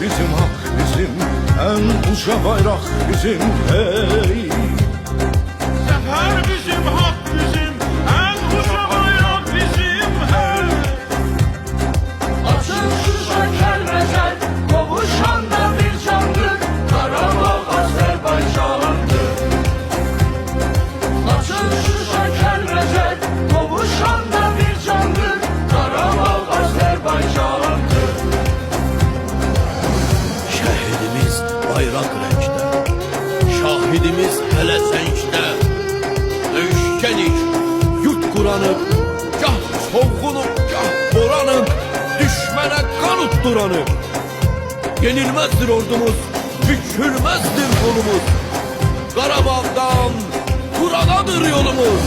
bizim hak bizim En uca bayrak bizim hey. Şahidimiz hele senkte. Döyüşkenik Yurt kuranıp Gah soğunup gah boranıp Düşmene kan utturanıp Yenilmezdir ordumuz Bükülmezdir kolumuz Karabağ'dan Kuradadır yolumuz